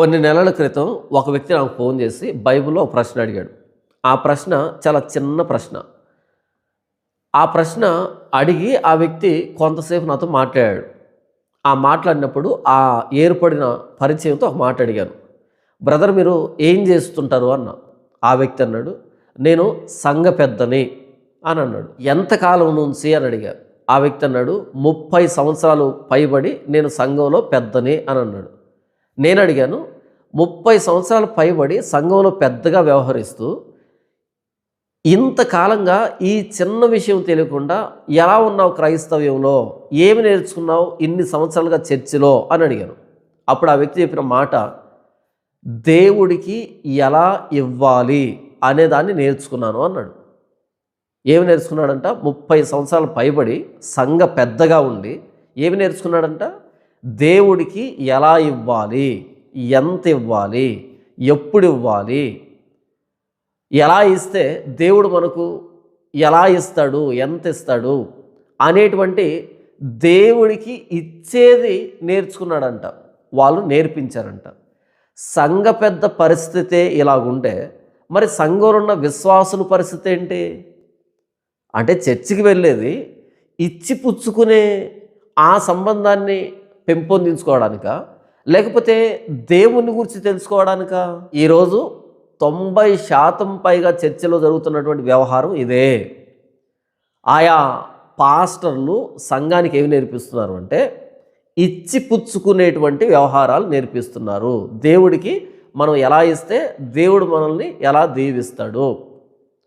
కొన్ని నెలల క్రితం ఒక వ్యక్తి నాకు ఫోన్ చేసి బైబిల్లో ఒక ప్రశ్న అడిగాడు. ఆ ప్రశ్న చాలా చిన్న ప్రశ్న. ఆ ప్రశ్న అడిగి ఆ వ్యక్తి కొంతసేపు నాతో మాట్లాడాడు. ఆ మాట్లాడినప్పుడు ఆ ఏర్పడిన పరిచయంతో ఒక మాట అడిగాను. బ్రదర్ మీరు ఏం చేస్తుంటారు? అన్న. ఆ వ్యక్తి అన్నాడు. నేను సంఘ పెద్దని. అని అన్నాడు. ఎంతకాలం నుంచి? అని అడిగాను. ఆ వ్యక్తి అన్నాడు. ముప్పై సంవత్సరాలు పైబడి నేను సంఘంలో పెద్దని అని అన్నాడు. నేను అడిగాను ముప్పై సంవత్సరాలు పైబడి సంఘంలో పెద్దగా వ్యవహరిస్తూ ఇంతకాలంగా ఈ చిన్న విషయం తెలియకుండా ఎలా ఉన్నావు క్రైస్తవ్యంలో? ఏమి నేర్చుకున్నావు? ఇన్ని సంవత్సరాలుగా చర్చిలో? అని అడిగాను. అప్పుడు ఆ వ్యక్తి చెప్పిన మాట దేవుడికి ఎలా ఇవ్వాలి అనేదాన్ని నేర్చుకున్నాను అన్నాడు. ఏమి నేర్చుకున్నాడంట? ముప్పై సంవత్సరాలు పైబడి సంఘ పెద్దగా ఉండి ఏమి నేర్చుకున్నాడంట? దేవుడికి ఎలా ఇవ్వాలి? ఎంత ఇవ్వాలి? ఎప్పుడు ఇవ్వాలి? ఎలా ఇస్తే దేవుడు మనకు ఎలా ఇస్తాడు? ఎంత ఇస్తాడు? అనేటువంటి దేవుడికి ఇచ్చేది నేర్చుకున్నాడంట. వాళ్ళు నేర్పించారంట. సంఘ పెద్ద పరిస్థితే ఇలాగుంటే మరి సంఘంలో ఉన్న విశ్వాసుల పరిస్థితి ఏంటి? అంటే చర్చికి వెళ్ళేది ఇచ్చి పుచ్చుకునే ఆ సంబంధాన్ని పెంపొందించుకోవడానిక? లేకపోతే దేవుని గురించి తెలుసుకోవడానిక? ఈరోజు తొంభై శాతం పైగా చర్చలో జరుగుతున్నటువంటి వ్యవహారం ఇదే. ఆయా పాస్టర్లు సంఘానికి ఏమి నేర్పిస్తున్నారు అంటే ఇచ్చి పుచ్చుకునేటువంటి వ్యవహారాలు నేర్పిస్తున్నారు. దేవుడికి మనం ఎలా ఇస్తే దేవుడు మనల్ని ఎలా దీవిస్తాడు?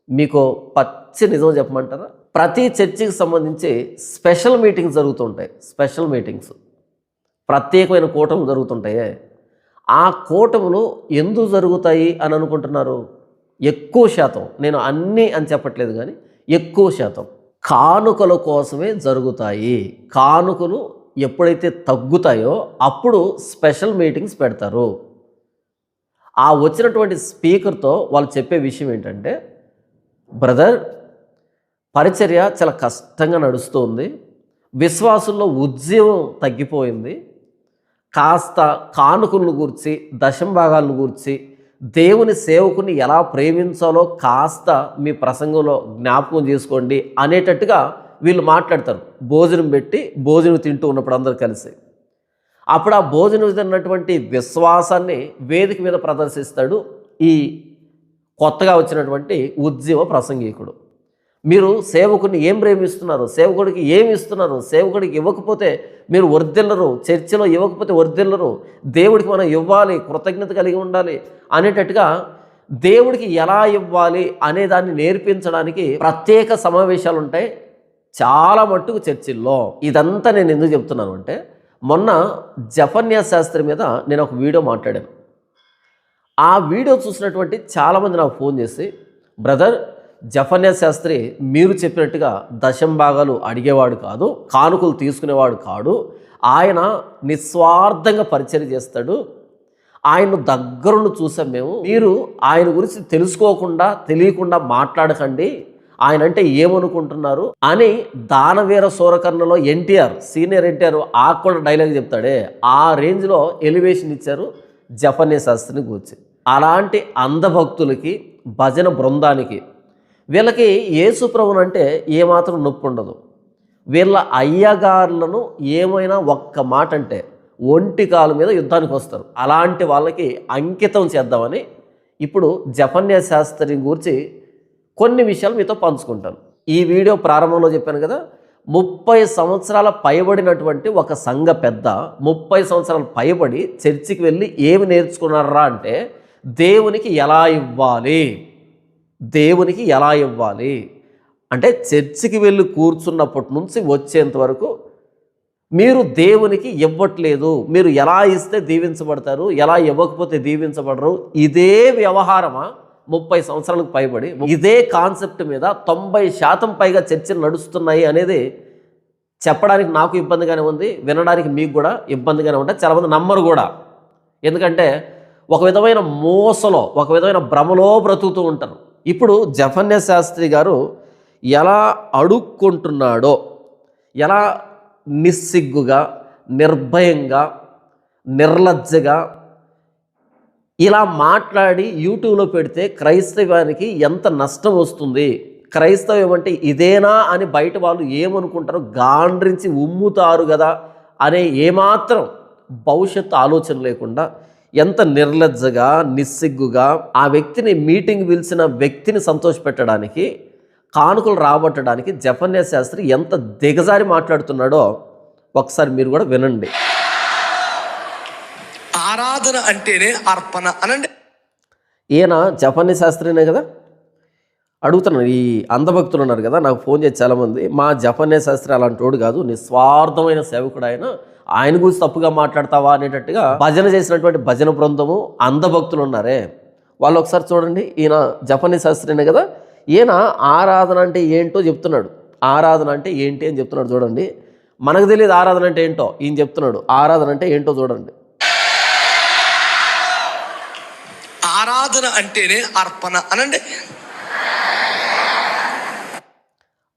మీకు పచ్చి నిజం చెప్పమంటారా? ప్రతి చర్చికి సంబంధించి స్పెషల్ మీటింగ్స్ జరుగుతుంటాయి స్పెషల్ మీటింగ్స్. ప్రత్యేకమైన కూటములు జరుగుతుంటాయే ఆ కూటములు ఎందుకు జరుగుతాయి అని అనుకుంటున్నారు? ఎక్కువ శాతం నేను అన్నీ అని చెప్పట్లేదు కానీ ఎక్కువ శాతం కానుకల కోసమే జరుగుతాయి. కానుకలు ఎప్పుడైతే తగ్గుతాయో అప్పుడు స్పెషల్ మీటింగ్స్ పెడతారు. ఆ వచ్చినటువంటి స్పీకర్తో వాళ్ళు చెప్పే విషయం ఏంటంటే బ్రదర్ పరిచర్య చాలా కష్టంగా నడుస్తుంది. విశ్వాసుల్లో ఉద్యమం తగ్గిపోయింది. కాస్త కానుకలను గూర్చి దశం భాగాలను గూర్చి దేవుని సేవకుని ఎలా ప్రేమించాలో కాస్త మీ ప్రసంగంలో జ్ఞాపకం చేసుకోండి అనేటట్టుగా వీళ్ళు మాట్లాడతారు. భోజనం పెట్టి భోజనం తింటూ ఉన్నప్పుడు అందరు కలిసి. అప్పుడు ఆ భోజనం తిన్నటువంటి విశ్వాసాన్ని వేదిక మీద ప్రదర్శిస్తాడు ఈ కొత్తగా వచ్చినటువంటి ఉద్యమ ప్రసంగికుడు. మీరు సేవకుని ఏం ప్రేమిస్తున్నారు? సేవకుడికి ఏమి ఇస్తున్నారు? సేవకుడికి ఇవ్వకపోతే మీరు వర్ధిల్లరు. చర్చిలో ఇవ్వకపోతే వర్ధిల్లరు. దేవుడికి మనం ఇవ్వాలి కృతజ్ఞత కలిగి ఉండాలి అనేటట్టుగా దేవుడికి ఎలా ఇవ్వాలి అనే దాన్ని నేర్పించడానికి ప్రత్యేక సమావేశాలు ఉంటాయి. చాలా మట్టుకు చర్చిల్లో. ఇదంతా నేను ఎందుకు చెప్తున్నాను అంటే మొన్న జఫన్యా శాస్త్రి మీద నేను ఒక వీడియో మాట్లాడాను. ఆ వీడియో చూసినటువంటి చాలామంది నాకు ఫోన్ చేసి బ్రదర్ జఫన్యా శాస్త్రి మీరు చెప్పినట్టుగా దశం భాగాలు అడిగేవాడు కాదు కానుకలు తీసుకునేవాడు కాడు. ఆయన నిస్వార్థంగా పరిచయం చేస్తాడు. ఆయన దగ్గరుండి చూసాం మేము. మీరు ఆయన గురించి తెలుసుకోకుండా తెలియకుండా మాట్లాడకండి. ఆయన అంటే ఏమనుకుంటున్నారు అని దానవీర సూరకర్ణలో ఎన్టీఆర్ సీనియర్ ఎన్టీఆర్ ఆ కూడా డైలాగ్ చెప్తాడే. ఆ రేంజ్లో ఎలివేషన్ ఇచ్చారు జపనీ శాస్త్రిని కూర్చి అలాంటి అంధభక్తులకి భజన బృందానికి వీళ్ళకి యేసు ప్రభుని అంటే ఏమాత్రం నొప్పి ఉండదు వీళ్ళ అయ్యగారులను ఏమైనా ఒక్క మాట అంటే ఒంటి కాలు మీద యుద్ధానికి వస్తారు. అలాంటి వాళ్ళకి అంకితం చేద్దామని ఇప్పుడు జపన్య శాస్త్రి గురించి కొన్ని విషయాలు మీతో పంచుకుంటాను. ఈ వీడియో ప్రారంభంలో చెప్పాను కదా ముప్పై సంవత్సరాల పైబడినటువంటి ఒక సంఘ పెద్ద ముప్పై సంవత్సరాలు పైబడి చర్చికి వెళ్ళి ఏమి నేర్చుకున్నారా అంటే దేవునికి ఎలా ఇవ్వాలి? దేవునికి ఎలా ఇవ్వాలి? అంటే చర్చికి వెళ్ళి కూర్చున్నప్పటి నుంచి వచ్చేంత వరకు మీరు దేవునికి ఇవ్వట్లేదు. మీరు ఎలా ఇస్తే దీవించబడతారు? ఎలా ఇవ్వకపోతే దీవించబడరు? ఇదే వ్యవహారమా? ముప్పై సంవత్సరాలకు పైబడి ఇదే కాన్సెప్ట్ మీద తొంభై శాతం పైగా చర్చలు నడుస్తున్నాయి అనేది చెప్పడానికి నాకు ఇబ్బందిగానే ఉంది. వినడానికి మీకు కూడా ఇబ్బందిగానే ఉంటుంది చాలామంది నమ్మరు కూడా. ఎందుకంటే ఒక విధమైన మోసలో ఒక విధమైన భ్రమలో బ్రతుకుతూ ఉంటారు. ఇప్పుడు జఫన్య శాస్త్రి గారు ఎలా అడుక్కుంటున్నాడో ఎలా నిస్సిగ్గుగా నిర్భయంగా నిర్లజ్జగా ఇలా మాట్లాడి యూట్యూబ్లో పెడితే క్రైస్తవానికి ఎంత నష్టం వస్తుంది? క్రైస్తవం అంటే ఇదేనా అని బయట వాళ్ళు ఏమనుకుంటారో గాండ్రించి ఉమ్ముతారు కదా అనే ఏమాత్రం భవిష్యత్తు ఆలోచన లేకుండా ఎంత నిర్లజ్జగా నిస్సిగ్గుగా ఆ వ్యక్తిని మీటింగ్ పిలిచిన వ్యక్తిని సంతోషపెట్టడానికి కానుకలు రాబట్టడానికి జపన్య శాస్త్రి ఎంత దిగజారి మాట్లాడుతున్నాడో ఒకసారి మీరు కూడా వినండి. ఆరాధన అంటేనే అర్పణ అనండి. ఈయన జపనీ శాస్త్రినే కదా? అడుగుతున్నాను ఈ అంధభక్తులు ఉన్నారు కదా నాకు ఫోన్ చేసి చాలామంది మా జపనీ శాస్త్రి అలాంటి వాడు కాదు నిస్వార్థమైన సేవకుడు ఆయన. ఆయన గురించి తప్పుగా మాట్లాడతావా అనేటట్టుగా భజన చేసినటువంటి భజన బృందము అంధభక్తులు ఉన్నారే వాళ్ళు ఒకసారి చూడండి ఈయన జపనీ శాస్త్రినే కదా ఈయన ఆరాధన అంటే ఏంటో చెప్తున్నాడు. ఆరాధన అంటే ఏంటి అని చెప్తున్నాడు చూడండి. మనకు తెలియదు ఆరాధన అంటే ఏంటో ఈయన చెప్తున్నాడు. ఆరాధన అంటే ఏంటో చూడండి. ఆరాధన అంటేనే అర్పణ అనండి.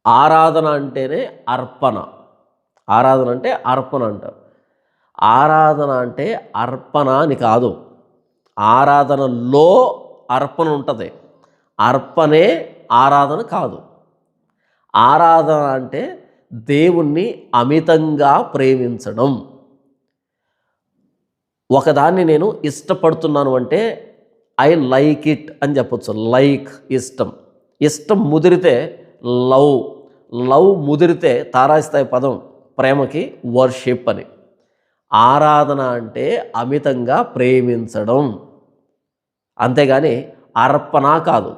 ఆరాధన అంటేనే అర్పణ. ఆరాధన అంటే అర్పణ అంటారు. ఆరాధన అంటే అర్పణ అని కాదు. ఆరాధనలో అర్పణ ఉంటుంది. అర్పణే ఆరాధన కాదు. ఆరాధన అంటే దేవుణ్ణి అమితంగా ప్రేమించడం. ఒకదాన్ని నేను ఇష్టపడుతున్నాను అంటే ఐ లైక్ ఇట్ అని చెప్పొచ్చు. లైక్ ఇష్టం. ఇష్టం ముదిరితే లవ్. లవ్ ముదిరితే తారాస్థాయి పదం. ప్రేమకి వర్షిప్ అని. ఆరాధన అంటే అమితంగా ప్రేమించడం. అంతేగాని అర్పణ కాదు.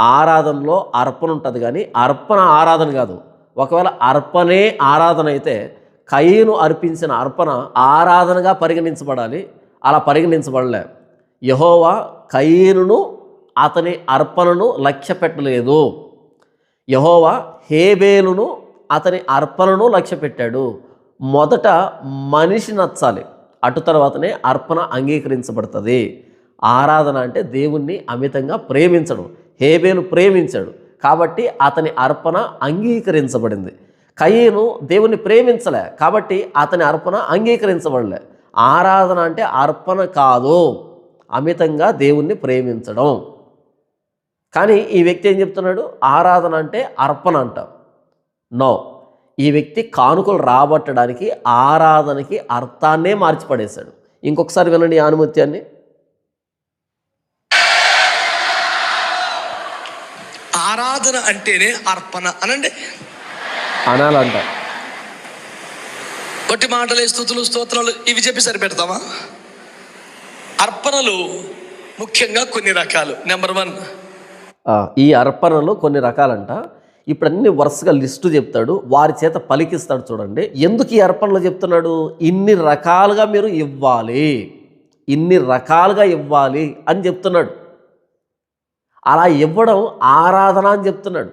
ఆరాధనలో అర్పణ ఉంటుంది కానీ అర్పణ ఆరాధన కాదు. ఒకవేళ అర్పణే ఆరాధన అయితే కయ్యను అర్పించిన అర్పణ ఆరాధనగా పరిగణించబడాలి. అలా పరిగణించబడలే. యహోవా కయ్యను అతని అర్పణను లక్ష్య పెట్టలేదు యహోవా హేబేలును అతని అర్పణను లక్ష్య పెట్టాడు మొదట మనిషి నచ్చాలి అటు తర్వాతనే అర్పణ అంగీకరించబడుతుంది. ఆరాధన అంటే దేవుణ్ణి అమితంగా ప్రేమించడం హేబేలు ప్రేమించాడు కాబట్టి అతని అర్పణ అంగీకరించబడింది. కయ్యను దేవుణ్ణి ప్రేమించలే కాబట్టి అతని అర్పణ అంగీకరించబడలే. ఆరాధన అంటే అర్పణ కాదు అమితంగా దేవుణ్ణి ప్రేమించడం. కానీ ఈ వ్యక్తి ఏం చెప్తున్నాడు? ఆరాధన అంటే అర్పణ అంటాం. నో. ఈ వ్యక్తి కానుకలు రాబట్టడానికి ఆరాధనకి అర్థాన్నే మార్చి పడేశాడు ఇంకొకసారి వినండి ఆనుమత్యాన్ని. ఆరాధన అంటేనే అర్పణ అనండి. అనాలంట. కొట్టి మాటలే స్థుతులు స్తోత్రాలు ఇవి చెప్పి సరిపెడతామా? అర్పణలు ముఖ్యంగా కొన్ని రకాలు. నెంబర్ వన్ ఈ అర్పణలు కొన్ని రకాలంట. ఇప్పుడు అన్ని వరుసగా లిస్టు చెప్తాడు వారి చేత పలికిస్తాడు చూడండి. ఎందుకు ఈ అర్పణలు చెప్తున్నాడు? ఇన్ని రకాలుగా మీరు ఇవ్వాలి ఇన్ని రకాలుగా ఇవ్వాలి అని చెప్తున్నాడు. అలా ఇవ్వడం ఆరాధన అని చెప్తున్నాడు.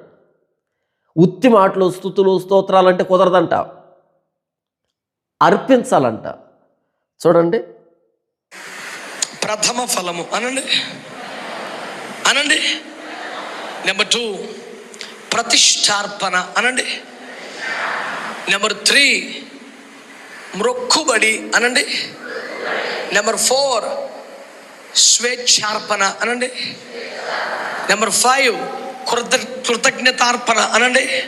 ఉత్తి మాటలు స్థుతులు స్తోత్రాలు అంటే కుదరదంట. అర్పించాలంట. చూడండి. ప్రథమ ఫలము. అనండి. అనండి. Number two. ప్రతిష్టార్పణ అనండి. నెంబర్ త్రీ మ్రొక్కుబడి అనండి. నెంబర్ ఫోర్ స్వేచ్ఛార్పణ అనండి. నెంబర్ ఫైవ్ కృత కృతజ్ఞతార్పణ అనండి.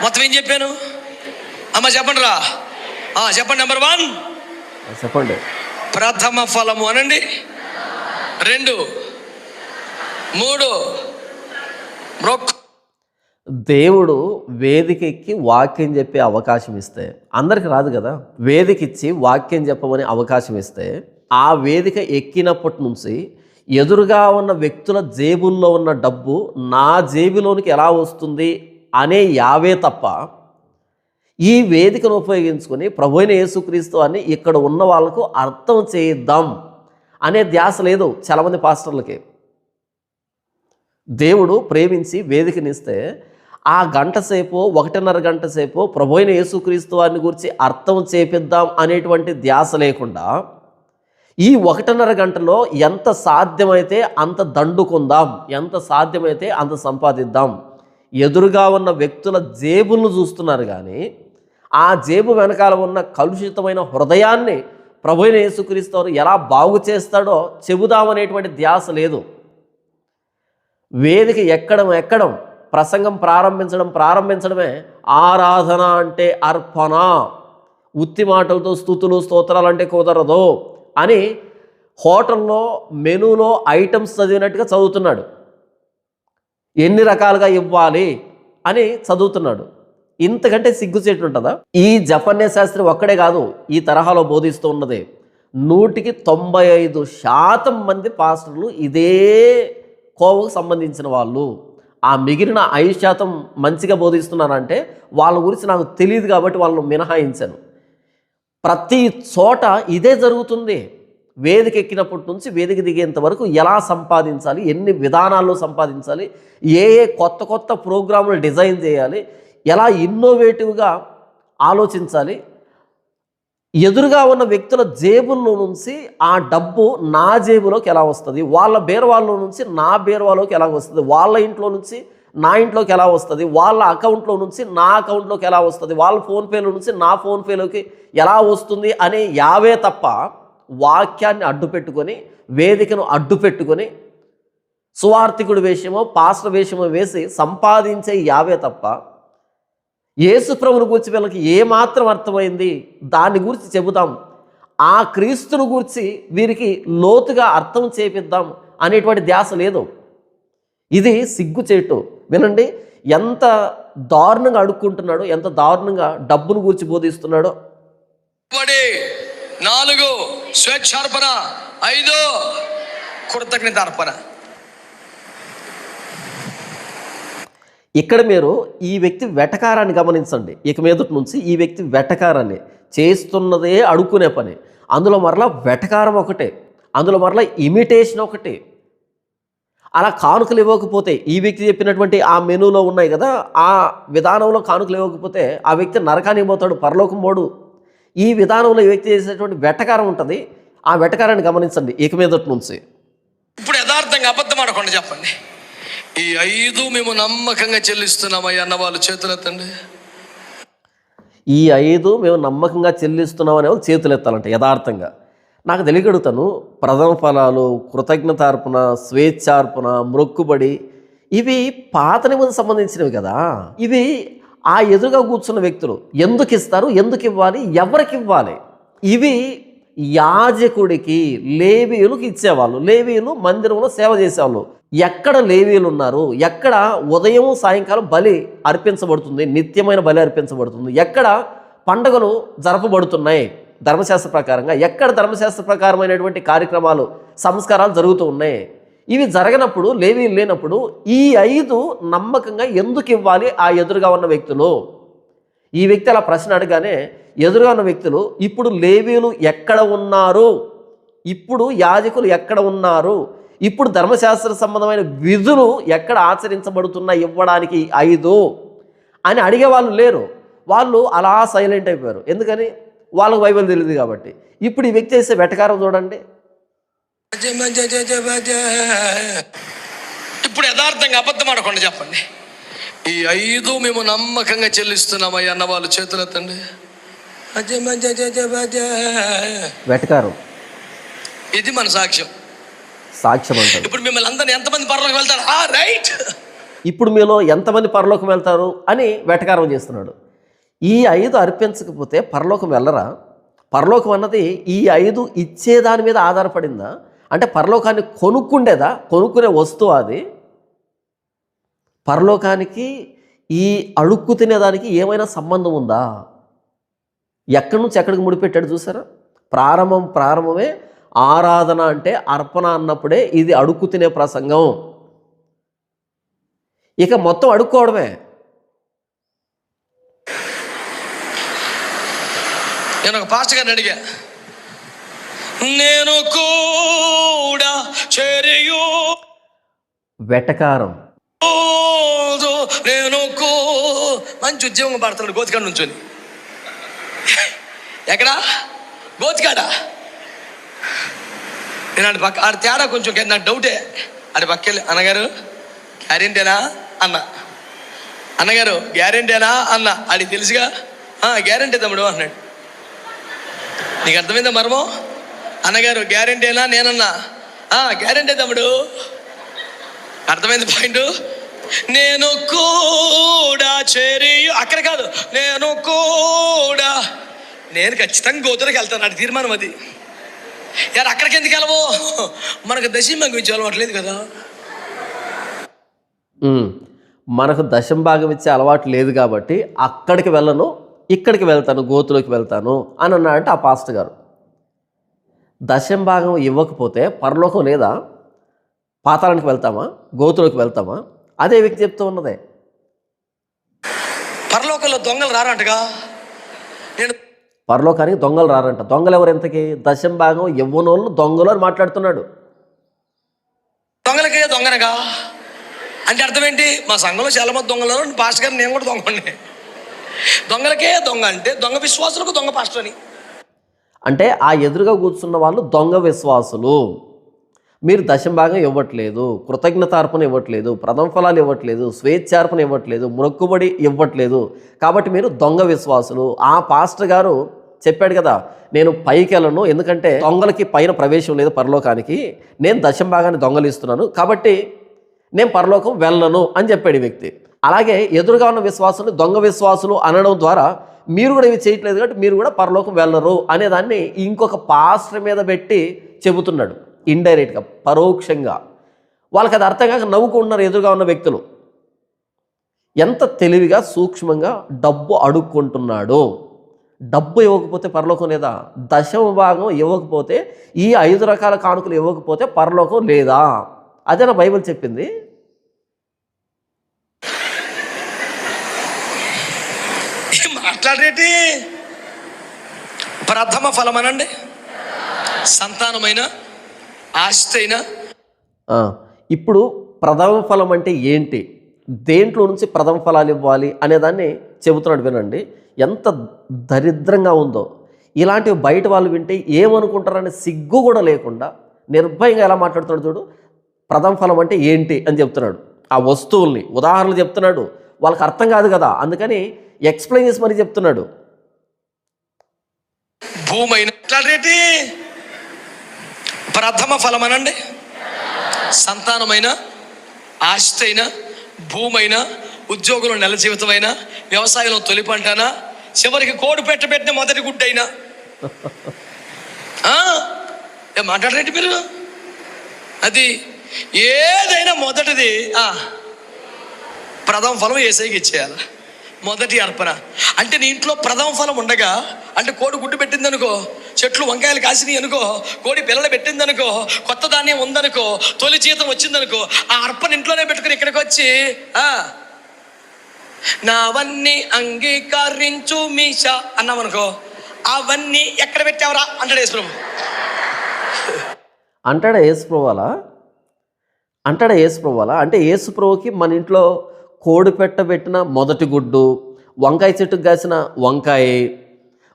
మొత్తం ఏం చెప్పాను? అమ్మ చెప్పండి రా ఆ, చెప్పండి నెంబర్ వన్ చెప్పండి. ప్రథమ ఫలము అనండి. రెండు మూడు మొక్కు దేవుడు వేదిక ఎక్కి వాక్యం చెప్పే అవకాశం ఇస్తే అందరికి రాదు కదా? వేదిక ఇచ్చి వాక్యం చెప్పమని అవకాశం ఇస్తే ఆ వేదిక ఎక్కినప్పటి నుంచి ఎదురుగా ఉన్న వ్యక్తుల జేబుల్లో ఉన్న డబ్బు నా జేబులోనికి ఎలా వస్తుంది అనే యావే తప్ప ఈ వేదికను ఉపయోగించుకొని ప్రభు అయిన యేసుక్రీస్తు అని ఇక్కడ ఉన్న వాళ్ళకు అర్థం చేద్దాం అనే ధ్యాస లేదు చాలామంది పాస్టర్లకి. దేవుడు ప్రేమించి వేదికనిస్తే ఆ గంట సేపు ఒకటిన్నర గంట సేపు ప్రభు యేసుక్రీస్తు వారిని గురించి అర్థం చేపిద్దాం అనేటువంటి ధ్యాస లేకుండా ఈ ఒకటిన్నర గంటలో ఎంత సాధ్యమైతే అంత దండుకుందాం ఎంత సాధ్యమైతే అంత సంపాదిద్దాం. ఎదురుగా ఉన్న వ్యక్తుల జేబులను చూస్తున్నారు కానీ ఆ జేబు వెనకాల ఉన్న కలుషితమైన హృదయాన్ని ప్రభు యేసుక్రీస్తు వారు ఎలా బాగు చేస్తాడో చెబుదామనేటువంటి ధ్యాస లేదు. వేదిక ఎక్కడం ఎక్కడం ప్రసంగం ప్రారంభించడం ప్రారంభించడమే ఆరాధన అంటే అర్పణ. ఉత్తి మాటలతో స్థుతులు స్తోత్రాలు అంటే కుదరదు అని హోటల్లో మెనూలో ఐటమ్స్ చదివినట్టుగా చదువుతున్నాడు. ఎన్ని రకాలుగా ఇవ్వాలి అని చదువుతున్నాడు. ఇంతకంటే సిగ్గుచేటు ఉంటుందా? ఈ జపన్య శాస్త్రి ఒక్కడే కాదు ఈ తరహాలో బోధిస్తూ ఉన్నది. నూటికి తొంభై ఐదు శాతం మంది పాస్టర్లు ఇదే కోవకు సంబంధించిన వాళ్ళు. ఆ మిగిలిన ఐదు శాతం మంచిగా బోధిస్తున్నారంటే వాళ్ళ గురించి నాకు తెలియదు కాబట్టి వాళ్ళను మినహాయించాను. ప్రతి చోట ఇదే జరుగుతుంది. వేదిక ఎక్కినప్పటి నుంచి వేదిక దిగేంత వరకు ఎలా సంపాదించాలి ఎన్ని విధానాల్లో సంపాదించాలి ఏ ఏ కొత్త కొత్త ప్రోగ్రాములు డిజైన్ చేయాలి ఎలా ఇన్నోవేటివ్గా ఆలోచించాలి ఎదురుగా ఉన్న వ్యక్తుల జేబుల్లో నుంచి ఆ డబ్బు నా జేబులోకి ఎలా వస్తుంది? వాళ్ళ బీరువాల్లో నుంచి నా బేరవాలోకి ఎలా వస్తుంది? వాళ్ళ ఇంట్లో నుంచి నా ఇంట్లోకి ఎలా వస్తుంది? వాళ్ళ అకౌంట్లో నుంచి నా అకౌంట్లోకి ఎలా వస్తుంది? వాళ్ళ ఫోన్పేలో నుంచి నా ఫోన్పేలోకి ఎలా వస్తుంది? అనే యావే తప్ప వాక్యాన్ని అడ్డు పెట్టుకొని వేదికను అడ్డు పెట్టుకొని సువార్థికుడి వేషమో పాస్టర్ వేషమో వేసి సంపాదించే యావే తప్ప యేసుప్రభుని గురించి వీళ్ళకి ఏమాత్రం అర్థమైంది? దాని గురించి చెబుదాం. ఆ క్రీస్తుని గురించి వీరికి లోతుగా అర్థం చేపిద్దాం అనేటువంటి ధ్యాస లేదు. ఇది సిగ్గు సిగ్గుచేటు. వినండి ఎంత దారుణంగా అడుక్కుంటున్నాడో ఎంత దారుణంగా డబ్బును గురించి బోధిస్తున్నాడో. పడి నాలుగు స్వేచ్ఛార్పణ. ఐదు కృతజ్ఞత అర్పణ ఇక్కడ మీరు ఈ వ్యక్తి వెటకారాన్ని గమనించండి. ఇక మీదటి నుంచి ఈ వ్యక్తి వెటకారాన్ని చేస్తున్నదే అడుక్కునే పని. అందులో మరలా వెటకారం ఒకటే. అందులో మరలా ఇమిటేషన్ ఒకటి. అలా కానుకలు ఇవ్వకపోతే ఈ వ్యక్తి చెప్పినటువంటి ఆ మెనూలో ఉన్నాయి కదా ఆ విధానంలో కానుకలు ఇవ్వకపోతే ఆ వ్యక్తి నరకానికి పోతాడు పరలోకం పోడు. ఈ విధానంలో ఈ వ్యక్తి చేసేటువంటి వెటకారం ఉంటుంది. ఆ వెటకారాన్ని గమనించండి. ఇక మీదటి నుంచి. ఇప్పుడు యథార్థంగా అబద్ధం ఆడకుండా చెప్పండి. ఈ ఐదు మేము నమ్మకంగా చెల్లిస్తున్నామయ్యా అన్న వాళ్ళు చేతులెత్తండి. ఈ ఐదు మేము నమ్మకంగా చెల్లిస్తున్నాం అనే వాళ్ళు చేతులెత్తాలంట యథార్థంగా. నాకు తెలియగడుగుతాను ప్రథమ ఫలాలు కృతజ్ఞతార్పణ స్వేచ్ఛార్పణ మొక్కుబడి ఇవి పాత నిబంధనకు సంబంధించినవి కదా. ఇవి ఆ ఎదురుగా కూర్చున్న వ్యక్తులు ఎందుకు ఇస్తారు ఎందుకు ఇవ్వాలి ఎవరికి ఇవ్వాలి? ఇవి యాజకుడికి లేవీయులకు ఇచ్చేవాళ్ళు. లేవీయులు మందిరంలో సేవ చేసేవాళ్ళు. ఎక్కడ లేవీయులు ఉన్నారు? ఎక్కడ ఉదయం సాయంకాలం బలి అర్పించబడుతుంది? నిత్యమైన బలి అర్పించబడుతుంది? ఎక్కడ పండుగలు జరపబడుతున్నాయి? ధర్మశాస్త్ర ప్రకారంగా ఎక్కడ ధర్మశాస్త్ర ప్రకారమైనటువంటి కార్యక్రమాలు సంస్కారాలు జరుగుతూ ఉన్నాయి? ఇవి జరగనప్పుడు లేవీలు లేనప్పుడు ఈ ఐదు నమ్మకంగా ఎందుకు ఇవ్వాలి ఆ ఎదురుగా ఉన్న వ్యక్తులు? ఈ వ్యక్తి అలా ప్రశ్న అడగానే ఎదురుగా ఉన్న వ్యక్తులు ఇప్పుడు లేవీలు ఎక్కడ ఉన్నారు? ఇప్పుడు యాజకులు ఎక్కడ ఉన్నారు? ఇప్పుడు ధర్మశాస్త్ర సంబంధమైన విధులు ఎక్కడ ఆచరించబడుతున్నాయి ఇవ్వడానికి ఐదు? అని అడిగే వాళ్ళు లేరు. వాళ్ళు అలా సైలెంట్ అయిపోయారు. ఎందుకని? వాళ్ళకు బైబిల్ తెలియదు కాబట్టి. ఇప్పుడు ఈ వ్యక్తి చేసే వెటకారం చూడండి. ఇప్పుడు యథార్థంగా అబద్ధం ఆడకుండా చెప్పండి. ఈ ఐదు మేము నమ్మకంగా చెల్లిస్తున్నామయ్యా అన్న వాళ్ళు చేతులెత్తండి. వెటకారం. ఇది మన సాక్ష్యం. సాక్ష్యం అంటారు. ఇప్పుడు మిమ్మల్ని అందరిని ఎంతమంది పరలోకి వెళ్తారు? ఆ రైట్. ఇప్పుడు మీలో ఎంతమంది పరలోకం వెళ్తారు అని వెటకారం చేస్తున్నాడు. ఈ ఐదు అర్పించకపోతే పరలోకం వెళ్ళరా? పరలోకం అన్నది ఈ ఐదు ఇచ్చేదాని మీద ఆధారపడిందా? అంటే పరలోకాన్ని కొనుక్కుండేదా? కొనుక్కునే వస్తువు అది? పరలోకానికి ఈ అడుక్కు తినేదానికి ఏమైనా సంబంధం ఉందా? ఎక్కడి నుంచి ఎక్కడికి ముడిపెట్టాడు చూసారా? ప్రారంభం ప్రారంభమే ఆరాధన అంటే అర్పణ అన్నప్పుడే ఇది అడుక్కు తినే ప్రసంగం. ఇక మొత్తం అడుక్కోవడమే. నేను ఒక పాస్టర్ గారిని అడిగా. నేను కూడా చెరియు. వెటకారం. నేను కూ మంచి ఉద్యోగం పడుతున్నాడు గోతికాడ నుంచొని. ఎక్కడా? గోతికాడా నేను అటు పక్క ఆడి తేడా కొంచెం నాకు డౌటే ఆడి పక్కెళ్ళి అన్నగారు గ్యారెంటీనా? అన్న. అన్నగారు గ్యారెంటీనా? అన్న. ఆడికి తెలుసుగా? గ్యారెంటీ తమ్ముడు అన్నాడు నీకు అర్థమైందా మర్మం? అన్నగారు గ్యారెంటీనా? నేనన్నా. గ్యారెంటీ తమ్ముడు. అర్థమైంది పాయింట్? నేను కూడా చేరి అక్కడ కాదు. నేను కూడా. నేను ఖచ్చితంగా గోతులకు వెళ్తాను. అది తీర్మానం అది. యారు అక్కడికి ఎందుకు వెళ్ళవు మనకు దశింభంగి ఇచ్చే అలవాటు లేదు కదా మనకు దశం భాగం ఇచ్చే అలవాటు లేదు కాబట్టి అక్కడికి వెళ్ళను ఇక్కడికి వెళ్తాను గోతులోకి వెళ్తాను అని అన్నాడంటే ఆ పాస్టర్ గారు. దశం భాగం ఇవ్వకపోతే పరలోకం లేదా? పాతాళానికి వెళ్తామా? గోతులోకి వెళ్తామా? అదే వ్యక్తి చెప్తూ ఉన్నదే. పరలోకంలో దొంగలు రారంటగా? నేను పరలోకానికి దొంగలు రారంట. దొంగలు ఎవరు ఎంతకి దశం భాగం ఇవ్వనోళ్ళు దొంగలు అని మాట్లాడుతున్నాడు. దొంగలకే దొంగనగా? అంటే అర్థం ఏంటి మా సంఘంలో చాలా మంది దొంగలు. పాస్టర్ గారు నేను కూడా దొంగండి దొంగలకే దొంగ అంటే దొంగ విశ్వాసులకు దొంగ పాస్టర్ అని. అంటే ఆ ఎదురుగా కూర్చున్న వాళ్ళు దొంగ విశ్వాసులు. మీరు దశంభాగం ఇవ్వట్లేదు కృతజ్ఞతార్పణ ఇవ్వట్లేదు ప్రథమ ఫలాలు ఇవ్వట్లేదు స్వేచ్ఛార్పణ ఇవ్వట్లేదు మొక్కుబడి ఇవ్వట్లేదు. కాబట్టి మీరు దొంగ విశ్వాసులు. ఆ పాస్టర్ గారు చెప్పాడు కదా నేను పైకి వెళ్ళను ఎందుకంటే దొంగలకి పైన ప్రవేశం లేదు పరలోకానికి. నేను దశం భాగాన్ని దొంగలిస్తున్నాను కాబట్టి నేను పరలోకం వెళ్ళను అని చెప్పాడు ఈ వ్యక్తి. అలాగే ఎదురుగా ఉన్న విశ్వాసులు దొంగ విశ్వాసులు అనడం ద్వారా మీరు కూడా ఇవి చేయట్లేదు కాబట్టి మీరు కూడా పరలోకం వెళ్ళరు అనేదాన్ని ఇంకొక పాస్టర్ మీద పెట్టి చెబుతున్నాడు. ఇండైరెక్ట్గా పరోక్షంగా. వాళ్ళకి అది అర్థం కాక నవ్వుకుంటున్నారు ఎదురుగా ఉన్న వ్యక్తులు. ఎంత తెలివిగా సూక్ష్మంగా డబ్బు అడుక్కుంటున్నాడు. డబ్బు ఇవ్వకపోతే పరలోకం లేదా? దశమ భాగం ఇవ్వకపోతే ఈ ఐదు రకాల కానుకలు ఇవ్వకపోతే పరలోకం లేదా? అదే నా బైబిల్ చెప్పింది? మాట్లాడేటి ప్రథమ ఫలమనండి. సంతానమైన ఆస్తి అయినా ఆ, ఇప్పుడు ప్రథమ ఫలం అంటే ఏంటి? దేంట్లో నుంచి ప్రథమ ఫలాలు ఇవ్వాలి అనేదాన్ని చెబుతున్నాడు వినండి. ఎంత దరిద్రంగా ఉందో. ఇలాంటివి బయట వాళ్ళు వింటే ఏమనుకుంటారనే సిగ్గు కూడా లేకుండా నిర్భయంగా ఎలా మాట్లాడుతున్నాడు చూడు? ప్రథమ ఫలం అంటే ఏంటి అని చెప్తున్నాడు. ఆ వస్తువుల్ని. ఉదాహరణలు చెప్తున్నాడు. వాళ్ళకి అర్థం కాదు కదా. అందుకని ఎక్స్ప్లెయిన్ చేసి మరీ చెప్తున్నాడు. ప్రథమ ఫలం అనండి సంతానమైన ఆస్తి అయినా భూమైనా ఉద్యోగులు నెల జీవితమైనా వ్యవసాయంలో తొలి పంటనా చివరికి కోడి పెట్ట పెట్టిన మొదటి గుడ్డైనా. అయినా ఏం మాట్లాడరేంటి మీరు? అది ఏదైనా మొదటిది. ప్రథమ ఫలం ఏసైకి ఇచ్చేయాలి? మొదటి అర్పణ. అంటే నీ ఇంట్లో ప్రథమ ఫలం ఉండగా అంటే కోడి గుడ్డు పెట్టింది అనుకో చెట్లు వంకాయలు కాసినాయి అనుకో కోడి పిల్లలు పెట్టింది అనుకో కొత్త ధాన్యం ఉందనుకో తొలి జీతం వచ్చిందనుకో ఆ అర్పణ ఇంట్లోనే పెట్టుకుని ఇక్కడికి వచ్చి నావన్నీ అంగీకరించు మీషా అన్నామనుకో అవన్నీ ఎక్కడ పెట్టావరా? అంటాడు యేసుప్రభు. అంటాడా యేసుప్రభువాలా అంటాడా యేసుప్రభువాలా అంటే యేసుప్రభుకి మన ఇంట్లో కోడి పెట్టబెట్టిన మొదటి గుడ్డు వంకాయ చెట్టుకు కాసిన వంకాయ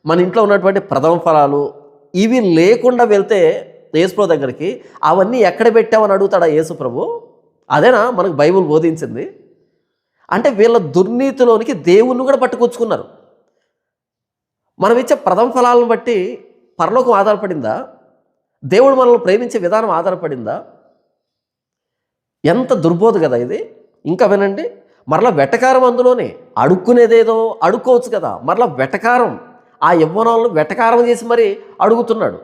మన ఇంట్లో ఉన్నటువంటి ప్రథమ ఫలాలు ఇవి లేకుండా వెళ్తే యేసుప్రభు దగ్గరికి అవన్నీ ఎక్కడ పెట్టావని అడుగుతాడా యేసుప్రభు? అదేనా? మనకు బైబుల్ బోధించింది. అంటే వీళ్ళ దుర్నీతిలోనికి దేవుణ్ణి కూడా పట్టుకొచ్చుకున్నారు. మనం ఇచ్చే ప్రథమ ఫలాలను బట్టి పరలోకం ఆధారపడిందా? దేవుడు మనల్ని ప్రేమించే విధానం ఆధారపడిందా? ఎంత దుర్బోధ కదా ఇది. ఇంకా వినండి. మరలా వెటకారం అందులోనే. అడుక్కునేదేదో అడుక్కోవచ్చు కదా. మరలా వెటకారం. ఆ యవ్వనాలను వెటకారం చేసి మరి అడుగుతున్నాడు.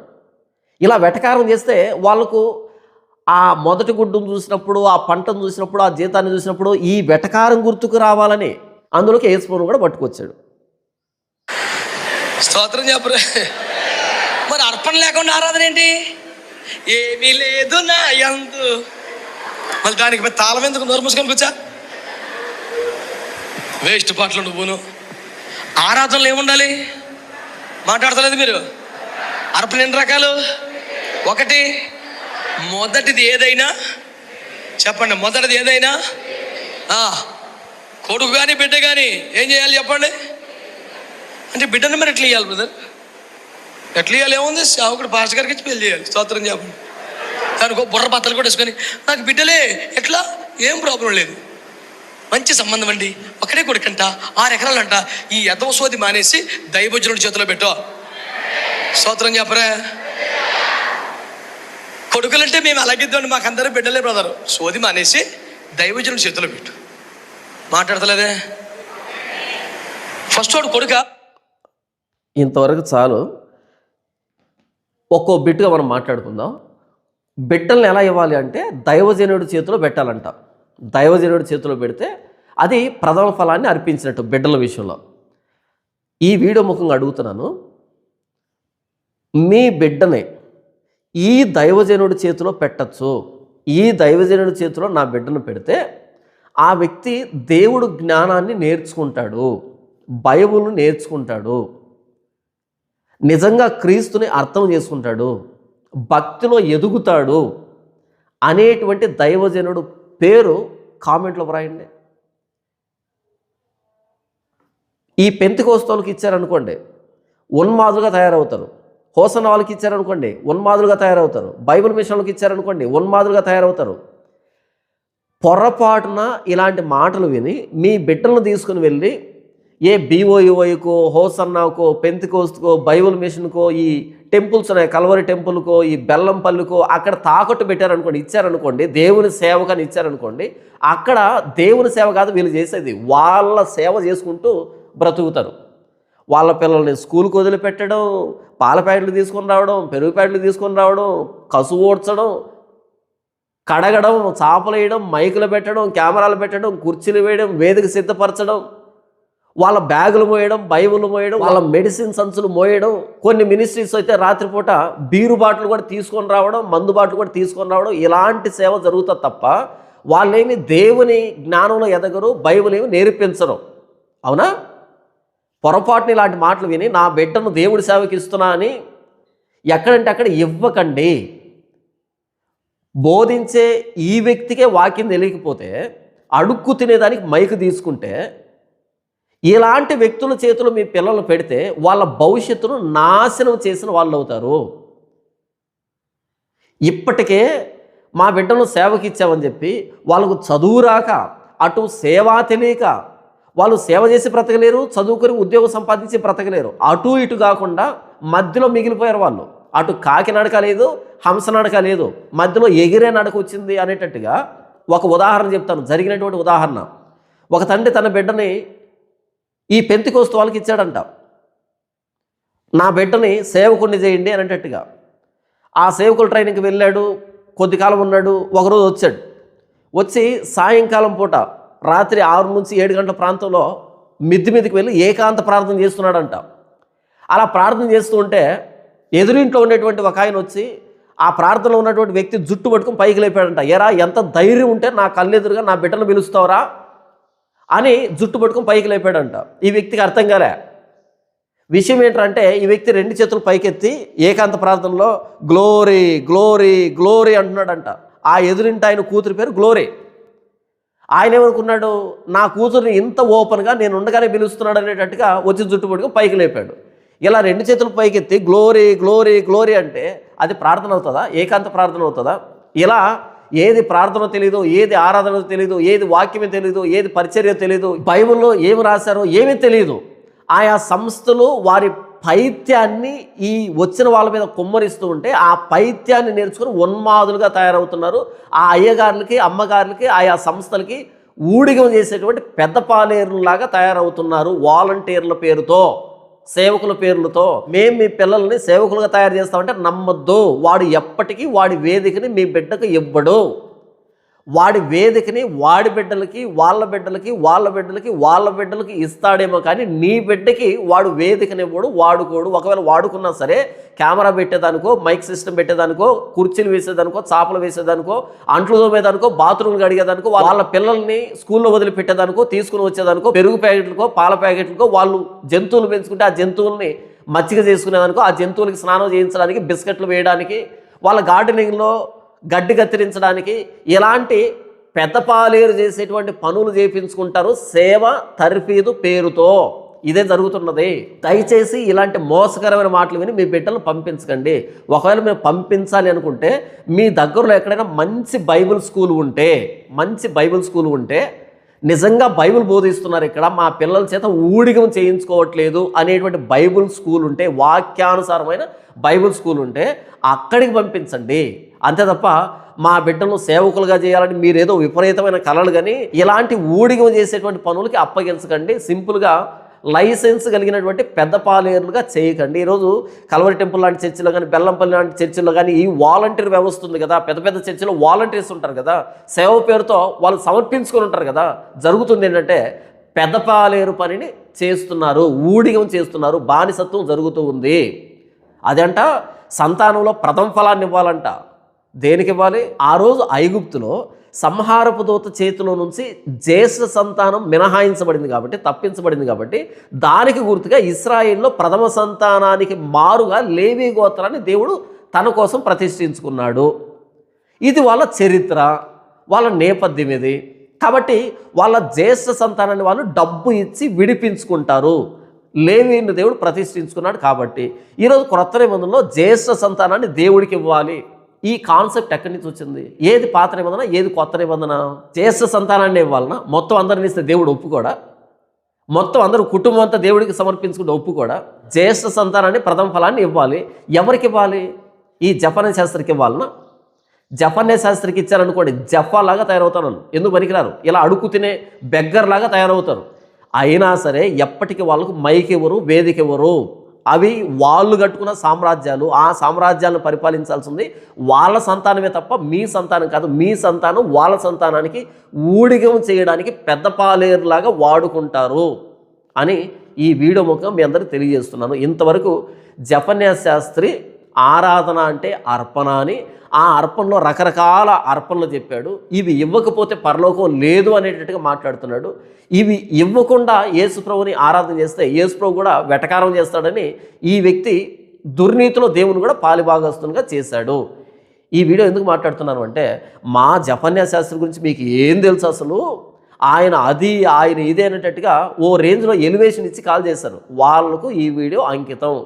ఇలా వెటకారం చేస్తే వాళ్ళకు ఆ మొదటి గుడ్డును చూసినప్పుడు ఆ పంటను చూసినప్పుడు ఆ జీతాన్ని చూసినప్పుడు ఈ వెటకారం గుర్తుకు రావాలని అందులోకి ఏసుపోను కూడా పట్టుకొచ్చాడు. స్తోత్రం చెప్పరు. మరి అర్పణ లేకుండా ఆరాధన ఏంటి? ఏమీ లేదు నా ఎందు మళ్ళీ దానికి తాళం ఎందుకు నోరు మూసుకొని కూర్చా. వేస్ట్ పాటలు నువ్వును ఆరాధనలు ఏముండాలి? మాట్లాడతలేదు మీరు. అర్పణ ఎన్ని రకాలు? ఒకటి మొదటిది ఏదైనా? చెప్పండి మొదటిది ఏదైనా? కొడుకు కానీ బిడ్డ కానీ ఏం చేయాలి చెప్పండి? అంటే బిడ్డను మరి ఎట్లా ఇవ్వాలి బ్రదర్ ఎట్లా ఇవ్వాలి ఏముంది? ఒకటి పాస్టర్ గారికి ఇచ్చి పెళ్ళి చేయాలి. స్తోత్రం చెప్పండి. దానికి బుర్ర బత్తలు కూడా వేసుకొని నాకు బిడ్డలే ఎట్లా? ఏం ప్రాబ్లం లేదు. మంచి సంబంధం అండి. ఒకటే కొడుకంట ఆరు ఎకరాలంట. ఈ ఎదవ సోది మానేసి దైవజనుడి చేతిలో పెట్టో. స్తోత్రం చెప్పరా? కొడుకులంటే మేము అలాగిద్దామండి మాకు అందరూ బిడ్డలే బ్రదరు. సోది మానేసి దైవజనుడి చేతిలో పెట్టు. మాట్లాడతలేదే? ఫస్ట్ వాడు కొడుక. ఇంతవరకు చాలు. ఒక్కో బిట్టుగా మనం మాట్లాడుకుందాం. బిడ్డల్ని ఎలా ఇవ్వాలి అంటే దైవజనుడి చేతిలో పెట్టాలంట. దైవజనుడి చేతిలో పెడితే అది ప్రథమ ఫలాన్ని అర్పించినట్టు బిడ్డల విషయంలో. ఈ వీడియో ముఖంగా అడుగుతున్నాను. మీ బిడ్డని ఈ దైవజనుడి చేతిలో పెట్టచ్చు. ఈ దైవజనుడి చేతిలో నా బిడ్డను పెడితే ఆ వ్యక్తి దేవుడు జ్ఞానాన్ని నేర్చుకుంటాడు. బైబుల్ను నేర్చుకుంటాడు. నిజంగా క్రీస్తుని అర్థం చేసుకుంటాడు. భక్తిలో ఎదుగుతాడు అనేటువంటి దైవజనుడు పేరు కామెంట్లో వ్రాయండి. ఈ పెంతికోస్తోళ్ళకి ఇచ్చారనుకోండి ఉన్మాదులుగా తయారవుతారు. హోసన వాళ్ళకి ఇచ్చారనుకోండి ఉన్మాదులుగా తయారవుతారు. బైబిల్ మిషన్లకు ఇచ్చారనుకోండి ఉన్మాదులుగా తయారవుతారు. పొరపాటున ఇలాంటి మాటలు విని మీ బిడ్డలను తీసుకుని వెళ్ళి ఏ బీఓఈఓకో హోసన్నాకో పెంతికోస్తుకో బైబిల్ మిషన్కో ఈ టెంపుల్స్ ఉన్నాయి కలవరి టెంపుల్కో ఈ బెల్లంపల్లికో అక్కడ తాకట్టు పెట్టారనుకోండి ఇచ్చారనుకోండి దేవుని సేవకని ఇచ్చారనుకోండి అక్కడ దేవుని సేవ కాదు వీళ్ళు చేసేది. వాళ్ళ సేవ చేసుకుంటూ బ్రతుకుతారు. వాళ్ళ పిల్లల్ని స్కూల్కి వదిలిపెట్టడం పాల ప్యాకెట్లు తీసుకొని రావడం పెరుగు ప్యాకెట్లు తీసుకొని రావడం కసు ఓడ్చడం కడగడం చాపలు వేయడం మైకులు పెట్టడం కెమెరాలు పెట్టడం కుర్చీలు వేయడం వేదిక సిద్ధపరచడం. వాళ్ళ బ్యాగులు మోయడం బైబుల్ మోయడం వాళ్ళ మెడిసిన్ సంచులు మోయడం కొన్ని మినిస్ట్రీస్ అయితే రాత్రిపూట బీరు బాటలు కూడా తీసుకొని రావడం మందు బాటలు కూడా తీసుకొని రావడం ఇలాంటి సేవ జరుగుతుంది తప్ప వాళ్ళేమి దేవుని జ్ఞానంలో ఎదగరు బైబుల్ ఏమి నేర్పించరు. అవునా? పొరపాటున ఇలాంటి మాటలు విని నా బిడ్డను దేవుడి సేవకి ఇస్తున్నా అని ఎక్కడంటే అక్కడ ఇవ్వకండి. బోధించే ఈ వ్యక్తికే వాక్యం తెలియకపోతే అడుక్కు తినేదానికి మైకు తీసుకుంటే ఇలాంటి వ్యక్తుల చేతులు మీ పిల్లలు పెడితే వాళ్ళ భవిష్యత్తును నాశనం చేసిన వాళ్ళు అవుతారు. ఇప్పటికే మా బిడ్డను సేవకి ఇచ్చామని చెప్పి వాళ్ళకు చదువు రాక అటు సేవా తెలియక వాళ్ళు సేవ చేసి బ్రతకలేరు చదువుకొని ఉద్యోగం సంపాదించి బ్రతకలేరు. అటు ఇటు కాకుండా మధ్యలో మిగిలిపోయారు వాళ్ళు. అటు కాకి నడక లేదు హంస నడక లేదు మధ్యలో ఎగిరే నడక వచ్చింది అనేటట్టుగా ఒక ఉదాహరణ చెప్తాను. జరిగినటువంటి ఉదాహరణ. ఒక తండ్రి తన బిడ్డని ఈ పెంతి కోస్తు వాళ్ళకి ఇచ్చాడంట. నా బిడ్డని సేవకుడిని చేయండి అని అన్నట్టుగా ఆ సేవకుల ట్రైనింగ్కి వెళ్ళాడు కొద్ది కాలం ఉన్నాడు ఒకరోజు వచ్చాడు. వచ్చి సాయంకాలం పూట రాత్రి ఆరు నుంచి ఏడు గంటల ప్రాంతంలో మిద్ది మీదకి వెళ్ళి ఏకాంత ప్రార్థన చేస్తున్నాడంట. అలా ప్రార్థన చేస్తూ ఉంటే ఎదురింట్లో ఉండేటువంటి ఒక ఆయన వచ్చి ఆ ప్రార్థనలో ఉన్నటువంటి వ్యక్తి జుట్టు పట్టుకుని పైకి లేపాడంట. ఎరా ఎంత ధైర్యం ఉంటే నా కళ్ళెదురుగా నా బిడ్డను పిలుస్తావరా అని జుట్టు పట్టుకుని పైకి లేపాడంట. ఈ వ్యక్తికి అర్థం కాలే. విషయం ఏంటంటే ఈ వ్యక్తి రెండు చేతులు పైకెత్తి ఏకాంత ప్రార్థనలో గ్లోరీ గ్లోరీ గ్లోరీ అంటున్నాడంట. ఆ ఎదురింటి ఆయన కూతురి పేరు గ్లోరీ. ఆయన ఏమనుకున్నాడు నా కూతురిని ఇంత ఓపెన్గా నేను ఉండగానే పిలుస్తున్నాడు అనేటట్టుగా వచ్చి జుట్టు పట్టుకుని పైకి లేపాడు. ఇలా రెండు చేతులు పైకెత్తి గ్లోరీ గ్లోరీ గ్లోరీ అంటే అది ప్రార్థన అవుతుందా? ఏకాంత ప్రార్థన అవుతుందా? ఇలా ఏది ప్రార్థన తెలియదు ఏది ఆరాధన తెలియదు ఏది వాక్యమే తెలియదు ఏది పరిచర్య తెలియదు బైబిల్లో ఏమి రాశారో ఏమీ తెలియదు ఆయా సంస్థలు వారి పైత్యాన్ని ఈ వచ్చిన వాళ్ళ మీద కుమ్మరిస్తూ ఉంటే ఆ పైత్యాన్ని నేర్చుకుని ఉన్మాదులుగా తయారవుతున్నారు. ఆ అయ్యగారులకి అమ్మగారులకి ఆయా సంస్థలకి ఊడిగం చేసేటువంటి పెద్ద పాలేరులాగా తయారవుతున్నారు వాలంటీర్ల పేరుతో. సేవకుల పేర్లతో మేము మీ పిల్లల్ని సేవకులుగా తయారు చేస్తామంటే నమ్మొద్దు. వాడు ఎప్పటికీ వాడి వేదికని మీ బిడ్డకు ఇవ్వడు. వాడి వేదికని వాడి బిడ్డలకి వాళ్ళ బిడ్డలకి వాళ్ళ బిడ్డలకి వాళ్ళ బిడ్డలకి ఇస్తాడేమో కానీ నీ బిడ్డకి వాడు వేదికనివ్వడు వాడుకోడు. ఒకవేళ వాడుకున్నా సరే కెమెరా పెట్టేదానికో మైక్ సిస్టమ్ పెట్టేదానికో కుర్చీలు వేసేదానికో చాపలు వేసేదానికో అంట్లు తోమేదానికో బాత్రూమ్లు కడిగేదానికో వాళ్ళ పిల్లల్ని స్కూల్లో వదిలిపెట్టేదానికో తీసుకుని వచ్చేదానికో పెరుగు ప్యాకెట్లకో పాల ప్యాకెట్లకో వాళ్ళు జంతువులు పెంచుకుంటే ఆ జంతువుల్ని మచ్చిక చేసుకునేదానికో ఆ జంతువులకి స్నానం చేయించడానికి బిస్కెట్లు వేయడానికి వాళ్ళ గార్డెనింగ్లో గడ్డి కత్తిరించడానికి ఇలాంటి పెద్ద పాలేరు చేసేటువంటి పనులు చేయించుకుంటారు సేవ తర్ఫీదు పేరుతో. ఇదే జరుగుతున్నది. దయచేసి ఇలాంటి మోసకరమైన మాటలు విని మీ బిడ్డలు పంపించకండి. ఒకవేళ మీరు పంపించాలి అనుకుంటే మీ దగ్గరలో ఎక్కడైనా మంచి బైబిల్ స్కూల్ ఉంటే మంచి బైబిల్ స్కూల్ ఉంటే నిజంగా బైబిల్ బోధిస్తున్నారు ఇక్కడ మా పిల్లల చేత ఊడిగం చేయించుకోవట్లేదు అనేటువంటి బైబిల్ స్కూల్ ఉంటే వాక్యానుసారమైన బైబిల్ స్కూల్ ఉంటే అక్కడికి పంపించండి. అంతే తప్ప మా బిడ్డలను సేవకులుగా చేయాలని మీరేదో విపరీతమైన కళలు కానీ ఇలాంటి ఊడిగం చేసేటువంటి పనులకి అప్పగించకండి. సింపుల్గా లైసెన్స్ కలిగినటువంటి పెద్ద పాలేరులుగా చేయకండి. ఈరోజు కలవరి టెంపుల్ లాంటి చర్చిలో కానీ బెల్లంపల్లి లాంటి చర్చిలో కానీ ఈ వాలంటీర్ వ్యవస్థ ఉంది కదా. పెద్ద పెద్ద చర్చిలో వాలంటీర్స్ ఉంటారు కదా. సేవ పేరుతో వాళ్ళు సమర్పించుకొని ఉంటారు కదా. జరుగుతుంది ఏంటంటే పెద్దపాలేరు పనిని చేస్తున్నారు ఊడిగం చేస్తున్నారు బానిసత్వం జరుగుతూ ఉంది. అదంట సంతానంలో ప్రథమ ఫలాన్ని ఇవ్వాలంట. దేనికి ఇవ్వాలి? ఆ రోజు ఐగుప్తులో సంహారపు దూత చేతిలో నుంచి జ్యేష్ఠ సంతానం మినహాయించబడింది కాబట్టి తప్పించబడింది కాబట్టి దానికి గుర్తుగా ఇస్రాయిల్లో ప్రథమ సంతానానికి మారుగా లేవీ గోత్రాన్ని దేవుడు తన కోసం ప్రతిష్ఠించుకున్నాడు. ఇది వాళ్ళ చరిత్ర వాళ్ళ నేపథ్యం ఇది. కాబట్టి వాళ్ళ జ్యేష్ఠ సంతానాన్ని వాళ్ళు డబ్బు ఇచ్చి విడిపించుకుంటారు. లేవీని దేవుడు ప్రతిష్ఠించుకున్నాడు కాబట్టి. ఈరోజు క్రొత్త నిబంధనలో జ్యేష్ఠ సంతానాన్ని దేవుడికి ఇవ్వాలి. ఈ కాన్సెప్ట్ ఎక్కడి నుంచి వచ్చింది? ఏది పాత నిబంధన ఏది కొత్త నిబంధన? జ్యేష్ఠ సంతానాన్ని ఇవ్వాలన్నా మొత్తం అందరిని ఇస్తే దేవుడు ఒప్పుకోడా? మొత్తం అందరూ కుటుంబం అంతా దేవుడికి సమర్పించుకుంటే ఒప్పుకోడా? జ్యేష్ఠ సంతానాన్ని ప్రథమ ఫలాన్ని ఇవ్వాలి. ఎవరికి ఇవ్వాలి? ఈ జపన శాస్త్రికి ఇవ్వాలన్నా జపన్నే శాస్త్రికి ఇచ్చారనుకోండి జఫాలాగా తయారవుతారు ఎందుకు పనికిరారు? ఇలా అడుగు తినే బెగ్గర్లాగా తయారవుతారు. అయినా సరే ఎప్పటికీ వాళ్ళకు మైక్ ఇవ్వరు వేదిక ఇవ్వరు. అవి వాళ్ళు కట్టుకున్న సామ్రాజ్యాలు ఆ సామ్రాజ్యాలను పరిపాలించాల్సింది వాళ్ళ సంతానమే తప్ప మీ సంతానం కాదు. మీ సంతానం వాళ్ళ సంతానానికి ఊడిగం చేయడానికి పెద్దపాలేరులాగా వాడుకుంటారు అని ఈ వీడియో ముఖం మీ అందరికి తెలియజేస్తున్నాను. ఇంతవరకు జపన్యాస శాస్త్రి ఆరాధన అంటే అర్పణ అని ఆ అర్పణలో రకరకాల అర్పణలు చెప్పాడు. ఇవి ఇవ్వకపోతే పరలోకం లేదు అనేటట్టుగా మాట్లాడుతున్నాడు. ఇవి ఇవ్వకుండా యేసుప్రభుని ఆరాధన చేస్తే యేసుప్రభు కూడా వెటకారం చేస్తాడని ఈ వ్యక్తి దుర్నీతిలో దేవుని కూడా పాలిభాగస్తునిగా చేశాడు. ఈ వీడియో ఎందుకు మాట్లాడుతున్నాను అంటే మా జపన్యా శాస్త్రి గురించి మీకు ఏం తెలుసు అసలు? ఆయన అది ఆయన ఇది అనేటట్టుగా ఓ రేంజ్లో ఎలివేషన్ ఇచ్చి కాల్ చేశారు. వాళ్ళకు ఈ వీడియో అంకితం.